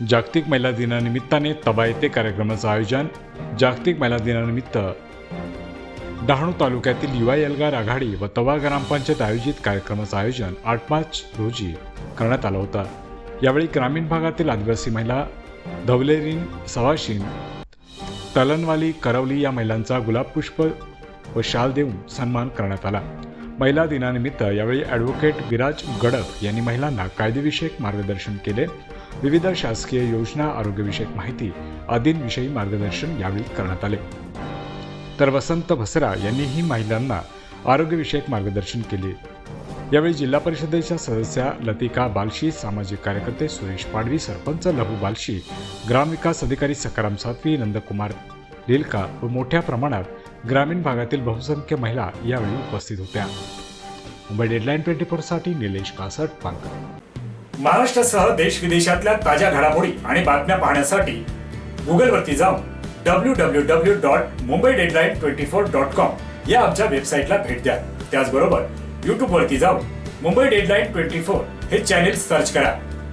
जागतिक महिला दिनानिमित्ताने तबा कार्यक्रमाचं आयोजन जागतिक महिला दिनानिमित्त. डहाणू तालुक्यातील युवा एल्गार आघाडी व तवा ग्रामपंचायत आयोजित कार्यक्रमाचं आयोजन आठ मार्च रोजी करण्यात आलं होतं. यावेळी ग्रामीण भागातील आदिवासी महिला धवलेरीन सवाशीन तलनवाली करवली या महिलांचा गुलाब पुष्प व शाल देऊन सन्मान करण्यात आला. महिला दिनानिमित्त यावेळी ॲडव्होकेट विराज गडक यांनी महिलांना कायदेविषयक मार्गदर्शन केले. विविध शासकीय योजना आरोग्यविषयक माहिती आदींविषयी मार्गदर्शन यावेळी करण्यात आले. तर वसंत भसरा यांनीही महिलांना आरोग्यविषयक मार्गदर्शन केले. यावेळी जिल्हा परिषदेच्या सदस्या लतिका बालशी सामाजिक कार्यकर्ते सुरेश पाडवी सरपंच लहू बालशी ग्रामविकास अधिकारी सकाराम सातवी नंदकुमार लिलका व मोठ्या प्रमाणात ग्रामीण भागातील बहुसंख्य महिला यावेळी उपस्थित होत्या. मुंबई डेडलाईन ट्वेंटी फोरसाठी निलेश कासट पांकर महाराष्ट्रासह देश विदेशातल्या ताज्या घडामोडी आणि बातम्या पाहण्यासाठी गुगलवरती जाऊन W W W dot Mumbai deadline twenty four dot com या आमच्या वेबसाईटला भेट द्या. त्याचबरोबर युट्यूबवरती जाऊन मुंबई डेडलाईन ट्वेंटी फोर हे चॅनेल सर्च करा.